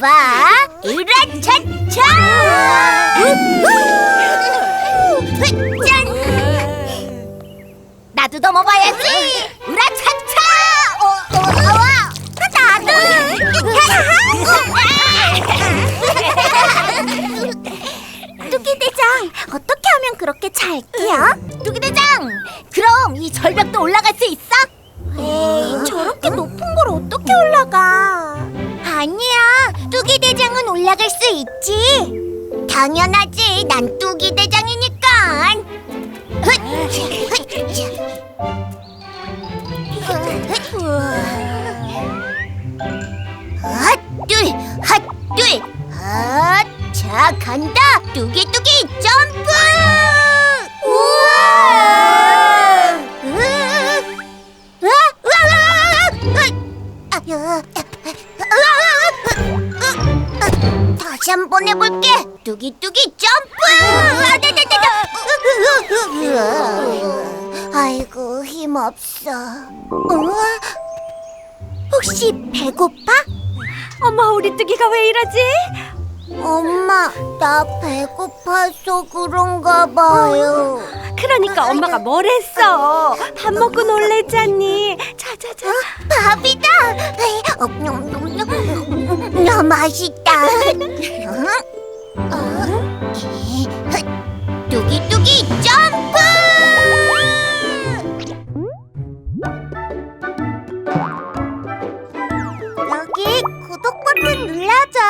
넘어봐. 으라차차. 짠. 나도 넘어봐야지. 으라차차. 어, 어, 어, 나도. 뚜기 대장, 어떻게 하면 그렇게 잘 뛰어? 뚜기 대장, 그럼 이 절벽도 올라갈 수 있어? 에이, 저렇게 높은 걸 어떻게 올라가? 대장은 올라갈 수 있지. 당연하지, 난 뚜기 대장이니까. 핫둘, 핫둘, 핫. 자, 간다. 뚜기뚜기 점프! 우와! 으아! 으아! 으아! 으아! 으아! 다시 한 번 해볼게. 뚜기뚜기 점프! 아, 네, 네, 네, 네. 아이고 힘 없어. 우와. 혹시 배고파? 어머 우리 뚜기가 왜 이러지? 엄마, 나 배고파서 그런가 봐요. 그러니까 엄마가 뭘 했어? 밥 먹고 놀랬잖니. 자 자 자. 밥이다. 어, 냠 냠 냠. 맛있다. 뚜기뚜기 점프! 여기 구독 버튼 눌러줘.